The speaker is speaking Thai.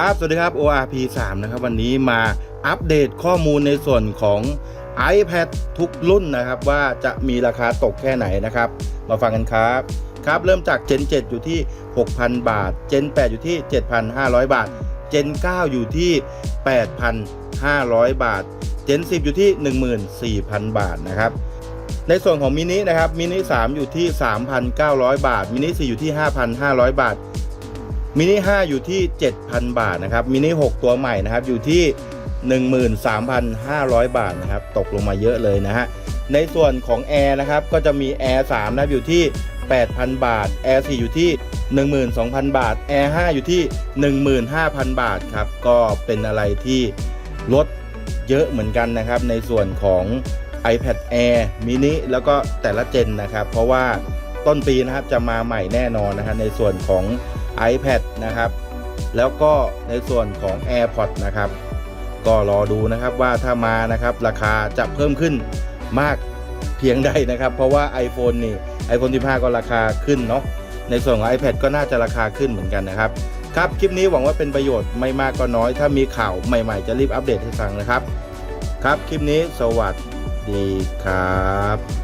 ครับ สวัสดีครับ ORP 3นะครับ วันนี้มาอัปเดตข้อมูลในส่วนของ iPad ทุกรุ่นนะครับ ว่าจะมีราคาตกแค่ไหนนะครับ มาฟังกันครับ ครับ เริ่มจาก Gen 7 อยู่ที่ 6,000 บาท Gen 8 อยู่ที่ 7,500 บาท Gen 9 อยู่ที่ 8,500 บาท Gen 10 อยู่ที่ 14,000 บาทนะครับในส่วนของมินินะครับมินิ3อยู่ที่ 3,900 บาทมินิ4อยู่ที่ 5,500 บาท มินิ5อยู่ที่ 7,000 บาทนะครับมินิ6ตัวใหม่นะครับอยู่ที่ 13,500 บาทนะครับตกลงมาเยอะเลยนะฮะในส่วนของแอร์นะครับก็จะมี Air 3นะครับอยู่ที่ 8,000 บาท Air 4อยู่ที่ 12,000 บาท Air 5อยู่ที่ 15,000 บาทครับก็เป็นอะไรที่ลดเยอะเหมือนกันนะครับ ในส่วนของ iPad Air mini แล้วก็แต่ละเจนนะครับ เพราะว่าต้นปีนะครับจะมาใหม่แน่นอนนะฮะในส่วนของ iPad นะครับ แล้วก็ในส่วนของ AirPods นะครับ ก็รอดูนะครับว่าถ้ามานะครับราคาจะเพิ่มขึ้นมากเพียงใดนะครับ เพราะว่า iPhone นี่ iPhone 15 ก็ราคาขึ้นเนาะในส่วนของ iPad ก็น่าจะราคาขึ้นเหมือนกันนะครับ ครับ คลิปนี้หวังว่าเป็นประโยชน์ไม่มากก็น้อย ถ้ามีข่าวใหม่ๆ จะรีบอัปเดตให้ฟังนะครับ ครับ คลิปนี้สวัสดีครับ